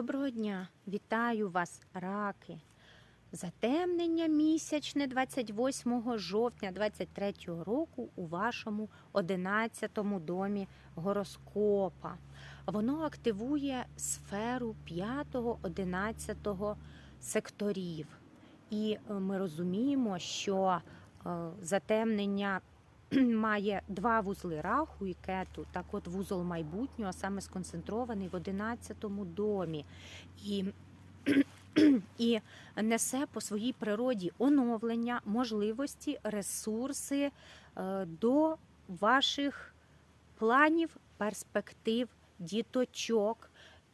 Доброго дня! Вітаю вас, раки! Затемнення місячне 28 жовтня 23 року у вашому 11 домі гороскопа. Воно активує сферу 5-11 секторів. І е, ми розуміємо, що е, затемнення має два вузли раху і кету. Так от вузол майбутнього саме сконцентрований в 11-му домі. І і несе по своїй природі оновлення, можливості, ресурси е, до ваших планів, перспектив, діточок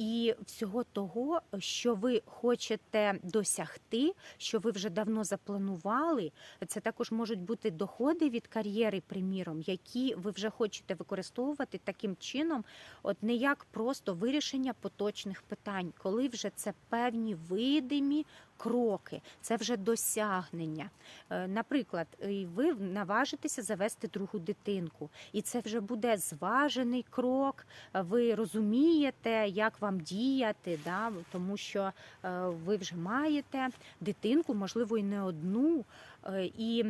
і всього того, що ви хочете досягти, що ви вже давно запланували. Це також можуть бути доходи від кар'єри, приміром, які ви вже хочете використовувати таким чином, от не як просто вирішення поточних питань, коли вже це певні видимі кроки, це вже досягнення. Е, Наприклад, ви наважитеся завести другу дитинку, і це вже буде зважений крок. Ви розумієте, як вам діяти, да? тому що е, ви вже маєте дитинку, можливо, і не одну. Е, І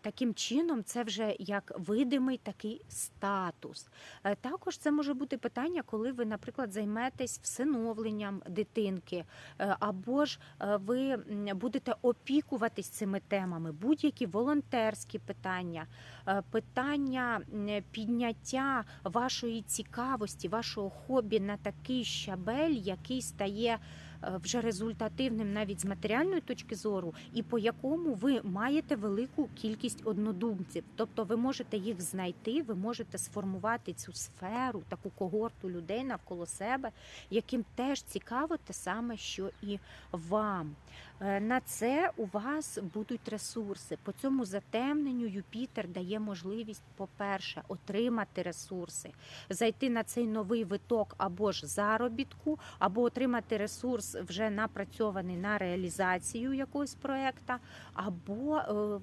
таким чином це вже як видимий такий статус. Е, Також це може бути питання, коли ви, наприклад, займетесь всиновленням дитинки, е, або ж ви будете опікуватись цими темами, будь-які волонтерські питання, питання підняття вашої цікавості, вашого хобі на такий щабель, який стає вже результативним навіть з матеріальної точки зору, і по якому ви маєте велику кількість однодумців. Тобто ви можете їх знайти, ви можете сформувати цю сферу, таку когорту людей навколо себе, яким теж цікаво те саме, що і вам. Е, На це у вас будуть ресурси. По цьому затемненню Юпітер дає можливість, по-перше, отримати ресурси, зайти на цей новий виток або ж заробітку, або отримати ресурс вже напрацьований на реалізацію якогось проєкта, або е,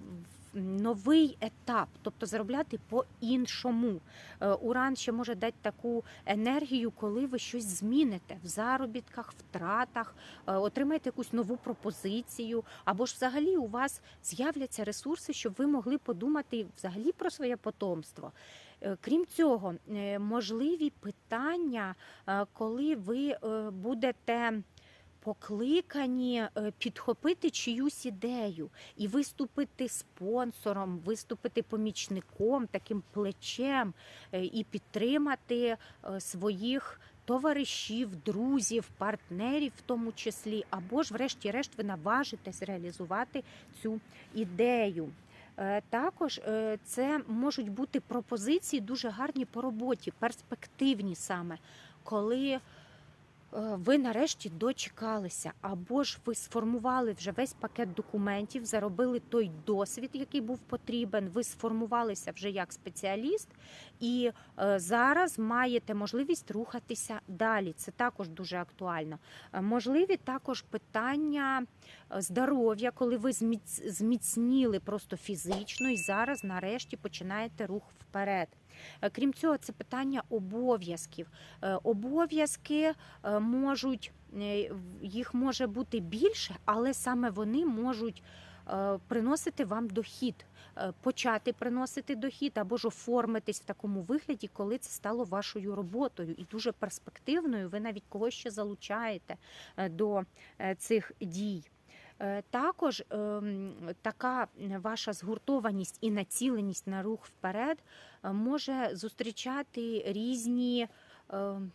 новий етап, тобто заробляти по-іншому. Е, Уран ще може дати таку енергію, коли ви щось зміните в заробітках, втратах, е, отримаєте якусь нову пропозицію, або ж взагалі у вас з'являться ресурси, щоб ви могли подумати взагалі про своє потомство. Крім цього, можливі питання, коли ви будете покликані е, підхопити чиюсь ідею і виступити спонсором, виступити помічником, таким плечем е, і підтримати е, своїх. Товаришів, друзів, партнерів, в тому числі, або ж, врешті-решт, ви наважитесь реалізувати цю ідею. Також це можуть бути пропозиції дуже гарні по роботі, перспективні саме, коли ви нарешті дочекалися, або ж ви сформували вже весь пакет документів, заробили той досвід, який був потрібен. Ви сформувалися вже як спеціаліст, і е, зараз маєте можливість рухатися далі. Це також дуже актуально. Е, Можливі також питання е, здоров'я, коли ви зміц- зміцніли просто фізично і зараз нарешті починаєте рух вперед. Е, Крім цього, це питання обов'язків. Е, Обов'язки е, можуть їх може бути більше, але саме вони можуть приносити вам дохід, почати приносити дохід або ж оформитись в такому вигляді, коли це стало вашою роботою і дуже перспективною. Ви навіть когось ще залучаєте до цих дій. Е, Також ем, така ваша згуртованість і націленість на рух вперед е, може зустрічати різні ем,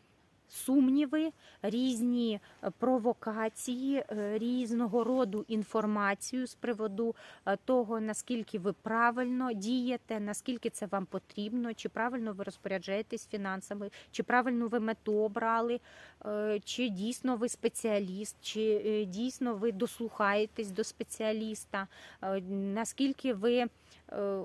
сумніви, різні е, провокації, е, різного роду інформацію з приводу е, того, наскільки ви правильно дієте, наскільки це вам потрібно, чи правильно ви розпоряджаєтесь фінансами, чи правильну ви мету обрали, чи дійсно ви спеціаліст, чи дійсно ви дослухаєтесь до спеціаліста, наскільки ви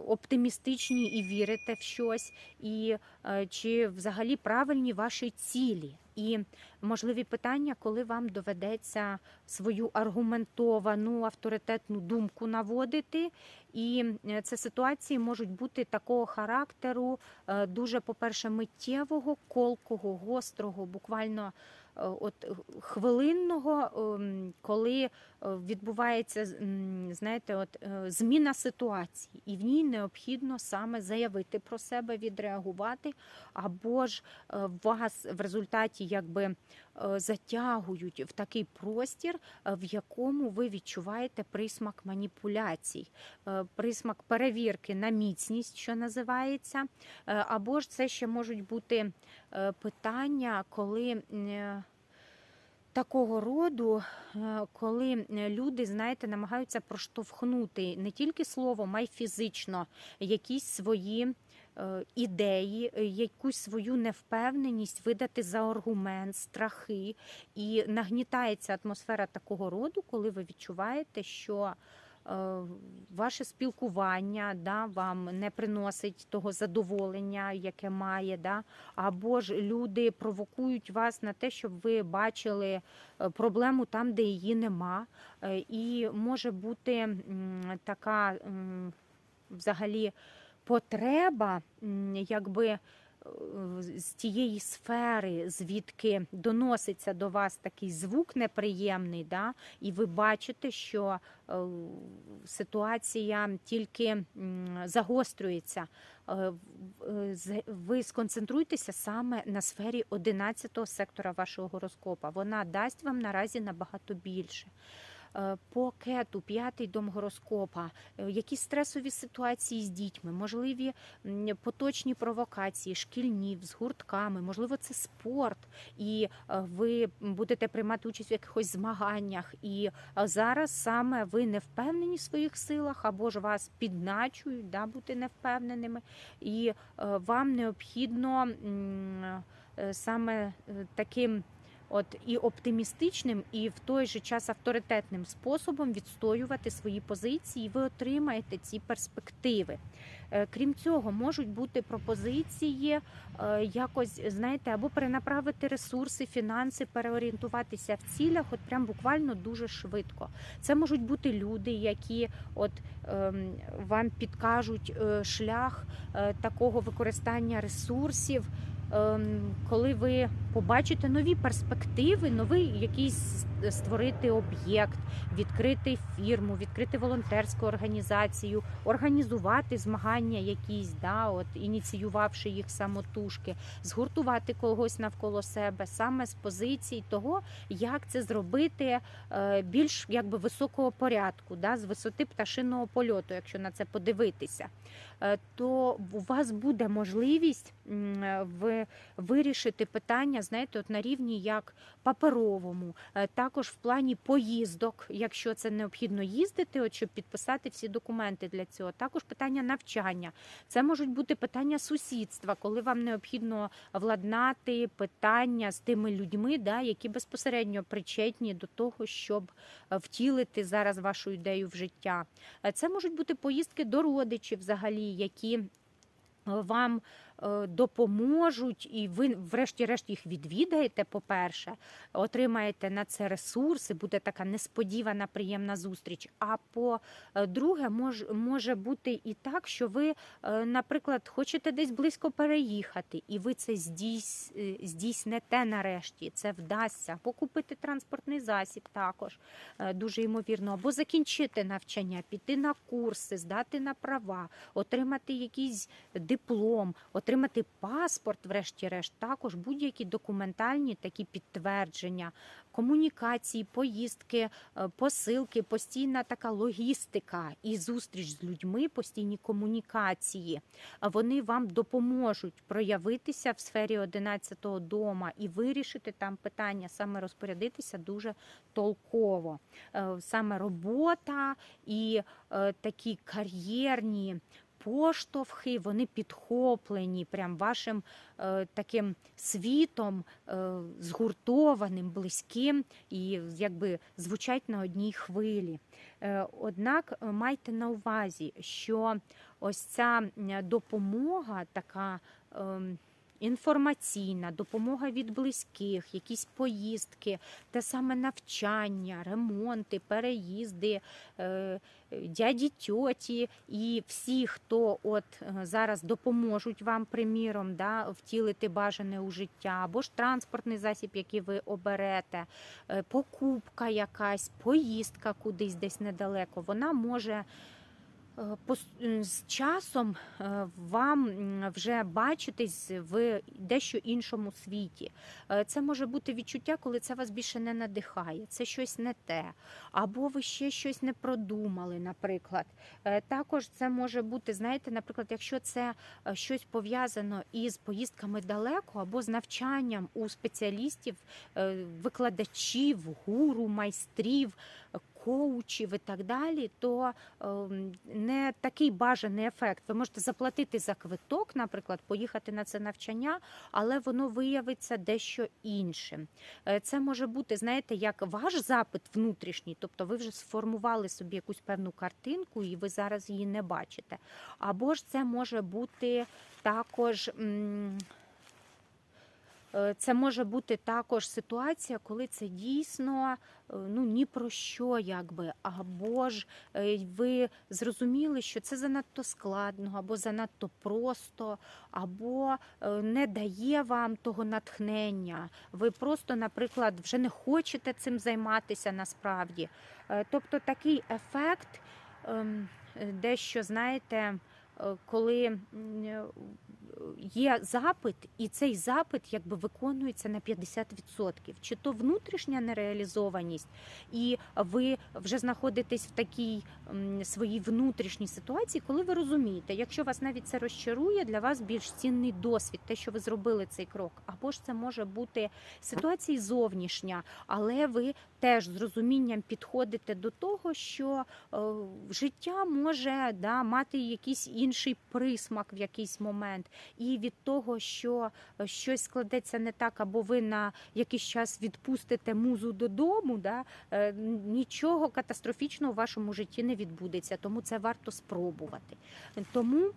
оптимістичні і вірите в щось, і е, чи взагалі правильні ваші цілі. і можливі питання, коли вам доведеться свою аргументовану авторитетну думку наводити. І е, це ситуації можуть бути такого характеру, е, дуже, по-перше, миттєвого, колкого, гострого, буквально е, от е, хвилинного, ем, коли е, відбувається знаєте, от е, зміна ситуації, і в ній необхідно саме заявити про себе, відреагувати, або ж вас в результаті якби затягують в такий простір, е, в якому ви відчуваєте присмак маніпуляцій, е, присмак перевірки на міцність, що називається, Е, або ж це ще можуть бути е, питання, коли. е, Такого роду, е, коли е, люди, знаєте, намагаються проштовхнути не тільки словом, а й фізично якісь свої е, ідеї, е, якусь свою невпевненість видати за аргумент, страхи, і нагнітається атмосфера такого роду, коли ви відчуваєте, що е, ваше спілкування да, вам не приносить того задоволення, яке має, да, або ж люди провокують вас на те, щоб ви бачили е, проблему там, де її нема. Е, І може бути така взагалі потреба, якби. е, З тієї сфери, звідки доноситься до вас такий звук неприємний, да, і ви бачите, що е, ситуація тільки загострюється. Е, Ви сконцентруйтеся саме на сфері 11 сектора вашого гороскопа. Вона дасть вам наразі набагато більше. Е, По кету, п'ятий дом гороскопа, е, якісь стресові ситуації з дітьми, можливі поточні провокації, шкільні з гуртками, можливо, це спорт, і е, ви будете приймати участь в якихось змаганнях. І зараз саме ви не впевнені в своїх силах, або ж вас підначують, да, бути невпевненими, і вам необхідно саме таким. От і оптимістичним, і в той же час авторитетним способом відстоювати свої позиції, ви отримаєте ці перспективи. Е, Крім цього, можуть бути пропозиції е, якось, знаєте, або перенаправити ресурси, фінанси, переорієнтуватися в цілях, от прям буквально дуже швидко. Це можуть бути люди, які от ем, вам підкажуть е, шлях такого використання ресурсів. Ем, Коли ви побачите нові перспективи, новий якийсь створити об'єкт, відкрити фірму, відкрити волонтерську організацію, організувати змагання якісь, да, от ініціювавши їх самотужки, згуртувати когось навколо себе саме з позиції того, як це зробити е, більш якби високого порядку, да, з висоти пташиного польоту, якщо на це подивитися, то у вас буде можливість е, вирішити питання, знаєте, от на рівні як паперовому, е, також в плані поїздок, якщо це необхідно їздити, от щоб підписати всі документи для цього. Також питання навчання. Це можуть бути питання сусідства, коли вам необхідно владнати питання з тими людьми, да, які безпосередньо причетні до того, щоб е, втілити зараз вашу ідею в життя. Е, Це можуть бути поїздки до родичів, взагалі, які е, вам допоможуть, і ви, врешті-решт, їх відвідаєте, по-перше, отримаєте на це ресурси, буде така несподівана приємна зустріч. А по-друге, мож, може бути і так, що ви, е, наприклад, хочете десь близько переїхати, і ви це е, здійснете нарешті, це вдасться. Покупити транспортний засіб також е, дуже ймовірно, або закінчити навчання, піти на курси, здати на права, отримати якийсь диплом, отримати паспорт, врешті-решт, також будь-які документальні такі підтвердження, комунікації, поїздки, е, посилки, постійна така логістика і зустріч з людьми, постійні комунікації. Вони вам допоможуть проявитися в сфері 11-го дома і вирішити там питання, саме розпорядитися дуже толково. Е, Саме робота і е, такі кар'єрні поштовхи, вони підхоплені прям вашим е, таким світом, е, згуртованим, близьким і якби звучать на одній хвилі. Е, однак е, майте на увазі, що ось ця допомога така. ем, інформаційна, допомога від близьких, якісь поїздки, те саме навчання, ремонти, переїзди, е, дяді, тьоті і всі, хто от е, зараз допоможуть вам, приміром, да, втілити бажане у життя, або ж транспортний засіб, який ви оберете, е, покупка якась, поїздка кудись десь недалеко, вона може. Е, З часом е, вам вже бачитись в дещо іншому світі. Е, Це може бути відчуття, коли це вас більше не надихає, це щось не те, або ви ще щось не продумали, наприклад. Також це може бути, знаєте, наприклад, якщо це щось пов'язано із поїздками далеко або з навчанням у спеціалістів, викладачів, гуру, майстрів, коучів і так далі, то ем, не такий бажаний ефект. Ви можете заплатити за квиток, наприклад, поїхати на це навчання, але воно виявиться дещо іншим. Е, Це може бути, знаєте, як ваш запит внутрішній, тобто ви вже сформували собі якусь певну картинку, і ви зараз її не бачите. Або ж це може бути також. Е, Це може бути також ситуація, коли це дійсно е, ну ні про що, якби, або ж е, ви зрозуміли, що це занадто складно, або занадто просто, або не дає вам того натхнення. Ви просто, наприклад, вже не хочете цим займатися насправді. Тобто такий ефект, ем, дещо знаєте, коли є запит, і цей запит якби виконується на 50%. Чи то внутрішня нереалізованість, і ви вже знаходитесь в такій своїй внутрішній ситуації, коли ви розумієте, якщо вас навіть це розчарує, для вас більш цінний досвід, те, що ви зробили цей крок, або ж це може бути ситуація зовнішня, але ви теж з розумінням підходите до того, що е, життя може да, мати якийсь інший присмак в якийсь момент, і від того, що е, щось складеться не так, або ви на якийсь час відпустите музу додому, да, е, нічого катастрофічного в вашому житті не відбудеться, тому це варто спробувати. Тому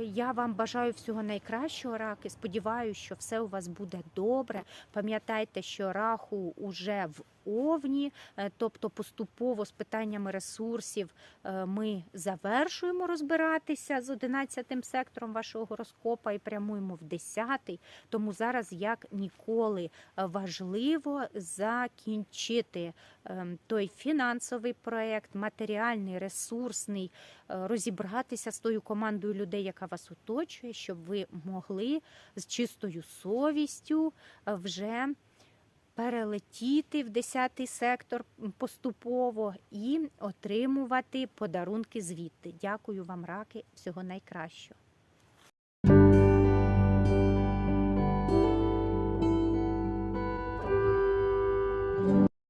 я вам бажаю всього найкращого, раки. Сподіваюся, що все у вас буде добре. Пам'ятайте, що раху уже в овні, е, тобто поступово з питаннями ресурсів е, ми завершуємо розбиратися з 11 сектором вашого гороскопа і прямуємо в 10. Тому зараз як ніколи е, важливо закінчити той фінансовий проект, матеріальний, ресурсний, розібратися з тою командою людей, яка вас оточує, щоб ви могли з чистою совістю вже перелетіти в 10 сектор поступово і отримувати подарунки звідти. Дякую вам, раки, всього найкращого.